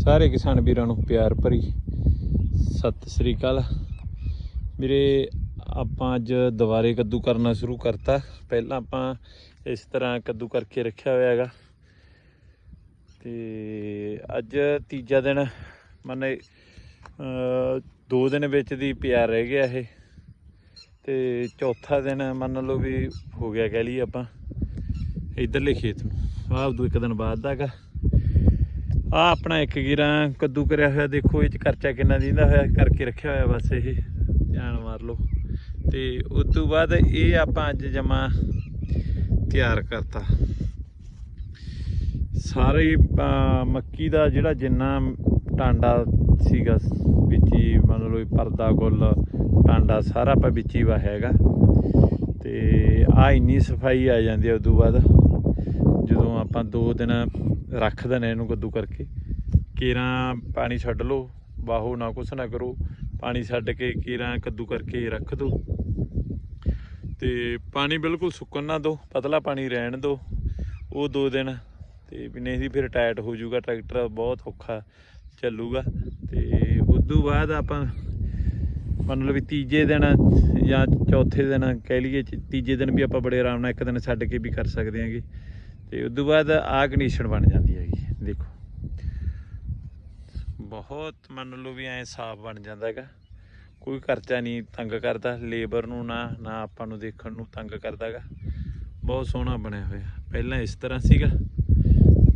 ਸਾਰੇ ਕਿਸਾਨ ਵੀਰਾਂ ਨੂੰ ਪਿਆਰ ਭਰੀ ਸਤਿ ਸ੍ਰੀ ਅਕਾਲ। ਵੀਰੇ, ਆਪਾਂ ਅੱਜ ਦੁਬਾਰੇ ਕੱਦੂ ਕਰਨਾ ਸ਼ੁਰੂ ਕਰਤਾ। ਪਹਿਲਾਂ ਆਪਾਂ ਇਸ ਤਰ੍ਹਾਂ ਕੱਦੂ ਕਰਕੇ ਰੱਖਿਆ ਹੋਇਆ ਹੈਗਾ। ਤੇ ਅੱਜ ਤੀਜਾ ਦਿਨ, ਮੰਨੇ ਦੋ ਦਿਨ ਵਿੱਚ ਦੀ ਪਿਆਰ ਰਹਿ ਗਿਆ ਇਹ। ਤੇ ਚੌਥਾ ਦਿਨ ਮੰਨ ਲਓ ਵੀ ਹੋ ਗਿਆ ਕਹਿ ਲਈ ਆਪਾਂ, ਇਧਰਲੇ ਖੇਤ ਨੂੰ। ਆਹ ਦੋ ਇੱਕ ਦਿਨ ਬਾਅਦ ਦਾਗਾ ਆ ਆਪਣਾ ਇੱਕ ਗਿਰਾ ਕੱਦੂ ਕਰਿਆ ਹੋਇਆ, ਦੇਖੋ ਇਹ ਚ ਖਰਚਾ ਕਿੰਨਾ ਦਿੰਦਾ ਹੋਇਆ, ਕਰਕੇ ਰੱਖਿਆ ਹੋਇਆ ਬਸ ਇਹ। ਧਿਆਨ ਮਾਰ ਲਓ। ਤੇ ਉਸ ਤੋਂ ਬਾਅਦ ਇਹ ਆਪਾਂ ਅੱਜ ਜਮਾ ਤਿਆਰ ਕਰਤਾ। ਸਾਰੇ ਮੱਕੀ ਦਾ ਜਿਹੜਾ ਜਿੰਨਾ ਟਾਂਡਾ ਸੀਗਾ, ਵਿੱਚ ਹੀ ਮੰਨ ਲਓ ਪਰਦਾ, ਗੁੱਲ, ਟਾਂਡਾ ਸਾਰਾ ਆਪਾਂ ਵਿੱਚ ਹੀ ਵਾ ਹੈਗਾ। ਤੇ ਆ ਇੰਨੀ ਸਫ਼ਾਈ ਆ ਜਾਂਦੀ ਹੈ ਤੋਂ ਬਾਅਦ। ਜਦੋਂ ਆਪਾਂ ਦੋ ਦਿਨ ਰੱਖ ਦਿੰਦੇ ਇਹਨੂੰ ਕੱਦੂ ਕਰਕੇ, ਕੇਰਾਂ ਪਾਣੀ ਛੱਡ ਲਓ, ਬਾਹੋ ਨਾ ਕੁਛ ਨਾ ਕਰੋ, ਪਾਣੀ ਛੱਡ ਕੇ ਕੇਰਾਂ ਕੱਦੂ ਕਰਕੇ ਰੱਖ ਦਿਓ ਤੇ ਪਾਣੀ ਬਿਲਕੁਲ ਸੁੱਕਣ ਨਾ ਦਿਓ ਪਤਲਾ ਪਾਣੀ ਰਹਿਣ ਦਿਓ ਉਹ ਦੋ ਦਿਨ, ਤੇ ਵੀ ਨਹੀਂ ਸੀ ਫਿਰ ਟਾਇਟ ਹੋ ਜਾਊਗਾ, ਟਰੈਕਟਰ ਬਹੁਤ ਔਖਾ ਚੱਲੂਗਾ। ਤੇ ਉਦੋਂ ਬਾਅਦ ਆਪਾਂ ਮੰਨ ਲਓ ਵੀ ਤੀਜੇ ਦਿਨ ਜਾਂ ਚੌਥੇ ਦਿਨ ਕਹਿ ਲਈਏ, ਤੀਜੇ ਦਿਨ ਵੀ ਆਪਾਂ ਬੜੇ ਆਰਾਮ ਨਾਲ ਇੱਕ ਦਿਨ ਛੱਡ ਕੇ ਵੀ ਕਰ ਸਕਦੇ ਹਾਂਗੇ। ਤੇ ਤੋਂ ਬਾਅਦ ਆ ਕੰਡੀਸ਼ਨ ਬਣ ਜਾਂਦੀ ਹੈਗੀ, ਦੇਖੋ। ਬਹੁਤ ਮੰਨ ਲਓ ਵੀ ਐ ਸਾਫ਼ ਬਣ ਜਾਂਦਾ ਹੈਗਾ। ਕੋਈ ਖਰਚਾ ਨਹੀਂ, ਤੰਗ ਕਰਦਾ। ਲੇਬਰ ਨੂੰ ਨਾ ਨਾ ਆਪਾਂ ਨੂੰ ਦੇਖਣ ਨੂੰ ਤੰਗ ਕਰਦਾ ਕਰਦਾਗਾ ਬਹੁਤ ਸੋਹਣਾ ਬਣਿਆ ਹੋਇਆ। ਪਹਿਲਾਂ ਇਸ ਤਰ੍ਹਾਂ ਸੀਗਾ।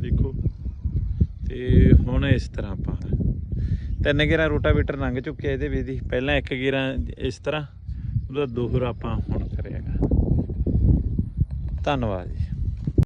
ਦੇਖੋ। ਤੇ ਹੁਣ ਇਸ ਤਰ੍ਹਾਂ ਆਪਾਂ। ਤਿੰਨ ਗੇਰਾ ਰੋਟਾਵੇਟਰ ਲੰਘ ਚੁੱਕਿਆ ਇਹਦੇ ਵਿੱਚ ਦੀ। ਪਹਿਲਾਂ ਇੱਕ ਗੇਰਾ ਇਸ ਤਰ੍ਹਾਂ, ਉਹਦਾ ਦੋਹਰਾ ਆਪਾਂ ਹੁਣ ਕਰਿਆਗਾ ਧੰਨਵਾਦ ਜੀ।